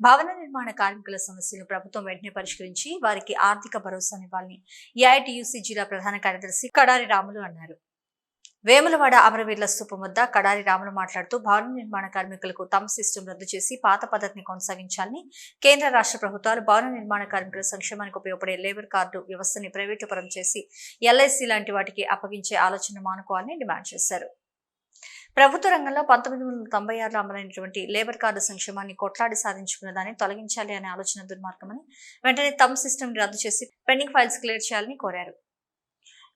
భవన నిర్మాణ కార్మికుల సమస్యలు ప్రభుత్వం వెంటనే పరిష్కరించి వారికి ఆర్థిక భరోసానివ్వాలని ఏఐటియుసి జిల్లా ప్రధాన కార్యదర్శి కడారి రాములు అన్నారు. వేములవాడ అమరవీరుల స్థూపం వద్ద కడారి రాములు మాట్లాడుతూ భవన నిర్మాణ కార్మికులకు తమ సిస్టమ్ రద్దు చేసి పాత పద్ధతిని కొనసాగించాలని కేంద్ర రాష్ట్ర ప్రభుత్వాలు భవన నిర్మాణ కార్మికుల సంక్షేమానికి ఉపయోగపడే లేబర్ కార్డు వ్యవస్థని ప్రైవేటుపరం చేసి ఎల్ఐసి లాంటి వాటికి అప్పగించే ఆలోచన మానుకోవాలని డిమాండ్ చేశారు. ప్రభుత్వ రంగంలో పంతొమ్మిది వందల తొంభై ఆరులో అమలైనటువంటి లేబర్ కార్డు సంక్షేమాన్ని కొట్లాడి సాధించుకున్న దాన్ని తొలగించాలి అనే ఆలోచన దుర్మార్గమని వెంటనే తమ్ సిస్టమ్ రద్దు చేసి పెండింగ్ ఫైల్స్ క్లియర్ చేయాలని కోరారు.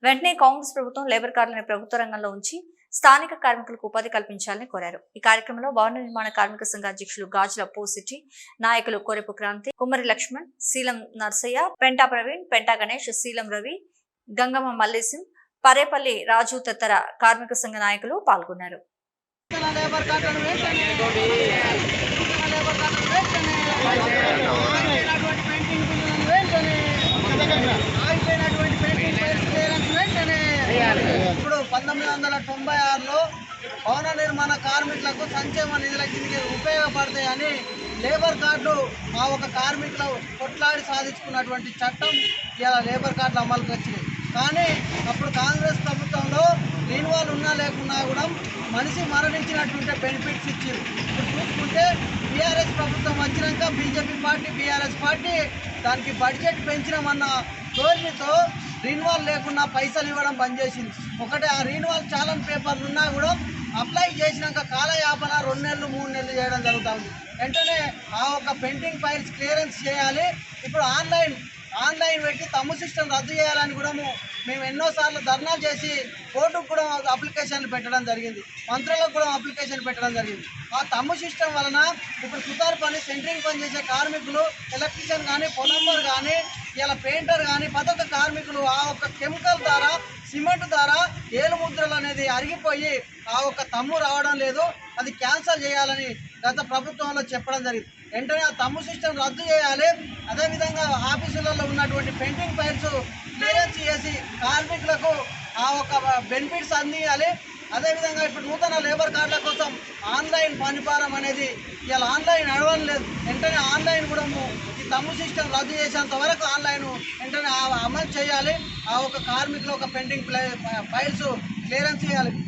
వెంటనే కాంగ్రెస్ ప్రభుత్వం లేబర్ కార్డులను ప్రభుత్వ రంగంలో ఉంచి స్థానిక కార్మికులకు ఉపాధి కల్పించాలని కోరారు. ఈ కార్యక్రమంలో భవన నిర్మాణ కార్మిక సంఘ అధ్యక్షులు గాజుల పోసిటి నాయకులు కోరెపు క్రాంతి కుమ్మరి లక్ష్మణ్ శీలం నర్సయ్య పెంటా ప్రవీణ్ పెంటా గణేష్ శీలం రవి గంగమ్మ మల్లేశం పరేపల్లి రాజు తదితర కార్మిక సంఘ నాయకులు పాల్గొన్నారు. ఇప్పుడు పంతొమ్మిది వందల తొంభై ఆరులో భవన నిర్మాణ కార్మికులకు సంక్షేమ నిధుల కిందకి ఉపయోగపడతాయని లేబర్ కార్డు మా ఒక కార్మికులు కొట్లాడి సాధించుకున్నటువంటి చట్టం ఇలా లేబర్ కార్డులు అమలుకి వచ్చింది కానీ అప్పుడు కాంగ్రెస్ ప్రభుత్వంలో లేని వాళ్ళు ఉన్నా లేకున్నా కూడా మనిషి మరణించినటువంటి బెనిఫిట్స్ ఇచ్చారు ఇప్పుడు చూసుకుంటే బీఆర్ఎస్ ప్రభుత్వం వచ్చినాక బీజేపీ పార్టీ బీఆర్ఎస్ పార్టీ దానికి బడ్జెట్ పెంచినామన్న ధోరణితో రీన్వాల్ లేకుండా పైసలు ఇవ్వడం బంద్ చేసింది. ఒకటి ఆ రీన్వాల్ చాలన్ పేపర్లు ఉన్నా కూడా అప్లై చేసినాక కాలయాపన రెండు నెలలు మూడు నెలలు చేయడం జరుగుతుంది వెంటనే ఆ ఒక పెండింగ్ ఫైల్స్ క్లియరెన్స్ చేయాలి. ఇప్పుడు ఆన్లైన్ ఆన్లైన్ పెట్టి తమ్ము సిస్టమ్ రద్దు చేయాలని కూడా మేము ఎన్నోసార్లు ధర్నాలు చేసి కోర్టుకు కూడా అప్లికేషన్లు పెట్టడం జరిగింది. మంత్రులకు కూడా అప్లికేషన్ పెట్టడం జరిగింది. ఆ తమ్ము సిస్టమ్ వలన ఇప్పుడు సుతార్ పని సెంటరింగ్ పని చేసే కార్మికులు ఎలక్ట్రీషియన్ కానీ పొలంబర్ కానీ ఇలా పెయింటర్ కానీ పదొక కార్మికులు ఆ ఒక్క కెమికల్ ద్వారా సిమెంట్ ద్వారా ఏలు ముద్రలు అనేది అరిగిపోయి ఆ ఒక్క తమ్ము రావడం లేదు. అది క్యాన్సల్ చేయాలని గత ప్రభుత్వంలో చెప్పడం జరిగింది. వెంటనే ఆ తమ్ము సిస్టమ్ రద్దు చేయాలి. అదేవిధంగా ఆఫీసులలో ఉన్నటువంటి పెండింగ్ ఫైల్స్ క్లియరెన్స్ చేసి కార్మికులకు ఆ ఒక బెనిఫిట్స్ అందియాలి. అదేవిధంగా ఇప్పుడు నూతన లేబర్ కార్డుల కోసం ఆన్లైన్ పనిపారం అనేది ఇలా ఆన్లైన్ నడవడం లేదు వెంటనే ఆన్లైన్ కూడా ఈ తమ్ము సిస్టమ్ రద్దు చేసేంత వరకు ఆన్లైన్ వెంటనే ఆ- అమలు చేయాలి. ఆ ఒక కార్మికులు ఒక పెండింగ్ ఫైల్స్ క్లియరెన్స్ చేయాలి.